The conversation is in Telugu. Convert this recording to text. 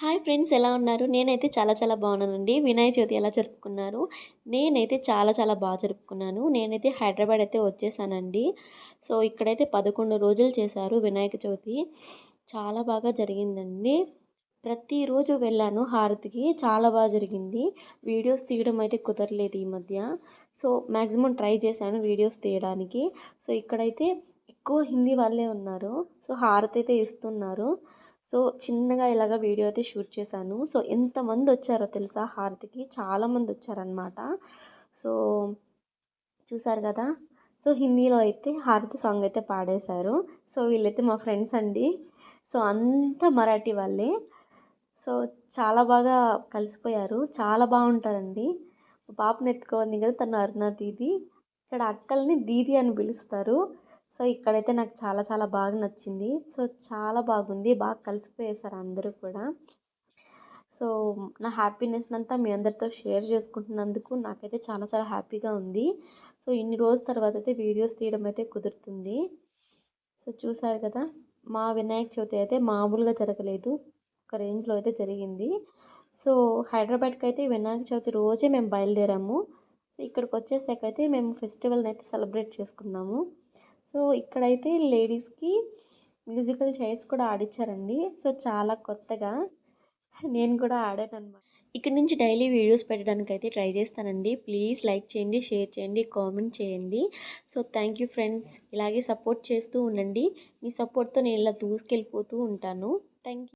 హాయ్ ఫ్రెండ్స్ ఎలా ఉన్నారు? నేనైతే చాలా చాలా బాగున్నానండి. వినాయక చవితి ఎలా జరుపుకున్నారు? నేనైతే చాలా చాలా బాగా జరుపుకున్నాను. నేనైతే హైదరాబాద్ అయితే వచ్చేసానండి. సో ఇక్కడైతే పదకొండు రోజులు చేశారు వినాయక చవితి. చాలా బాగా జరిగిందండి. ప్రతిరోజు వెళ్ళాను హారతికి. చాలా బాగా జరిగింది. వీడియోస్ తీయడం అయితే కుదరలేదు ఈ మధ్య. సో మ్యాక్సిమం ట్రై చేశాను వీడియోస్ తీయడానికి. సో ఇక్కడైతే ఎక్కువ హిందీ వాళ్ళే ఉన్నారు. సో హారతి అయితే ఇస్తున్నారు. సో చిన్నగా ఇలాగ వీడియో అయితే షూట్ చేశాను. సో ఎంతమంది వచ్చారో తెలుసా హారతికి? చాలామంది వచ్చారనమాట సో చూసారు కదా? సో హిందీలో అయితే హారతి సాంగ్ అయితే పాడేశారు. సో వీళ్ళైతే మా ఫ్రెండ్స్ అండి. సో అంతా మరాఠీ వాళ్ళే. సో చాలా బాగా కలిసిపోయారు. చాలా బాగుంటారండి. పాపను ఎత్తుకోంది కదా తను అరుణ దీది ఇక్కడ అక్కల్ని దీది అని పిలుస్తారు. సో ఇక్కడైతే నాకు చాలా చాలా బాగా నచ్చింది. సో చాలా బాగుంది. బాగా కలిసిపోయేసారు అందరూ కూడా. సో నా హ్యాపీనెస్ అంతా మీ అందరితో షేర్ చేసుకుంటున్నందుకు నాకైతే చాలా చాలా హ్యాపీగా ఉంది. సో ఇన్ని రోజుల తర్వాత అయితే వీడియోస్ తీయడం అయితే కుదురుతుంది. సో చూసారు కదా మా వినాయక చవితి అయితే మామూలుగా జరగలేదు. ఒక రేంజ్లో అయితే జరిగింది. సో హైదరాబాద్కి అయితే వినాయక చవితి రోజే మేము బయలుదేరాము. ఇక్కడికి వచ్చేసాకైతే మేము ఫెస్టివల్ని అయితే సెలబ్రేట్ చేసుకున్నాము. సో ఇక్కడైతే లేడీస్కి మ్యూజికల్ చైర్స్ కూడా ఆడిచ్చారండి. సో చాలా కొత్తగా నేను కూడా ఆడాను అనమాట ఇక్కడ నుంచి డైలీ వీడియోస్ పెట్టడానికి అయితే ట్రై చేస్తానండి. ప్లీజ్ లైక్ చేయండి షేర్ చేయండి కామెంట్ చేయండి. So thank you friends. ఇలాగే సపోర్ట్ చేస్తూ ఉండండి. మీ సపోర్ట్తో నేను ఇలా దూసుకెళ్ళిపోతూ ఉంటాను. Thank you.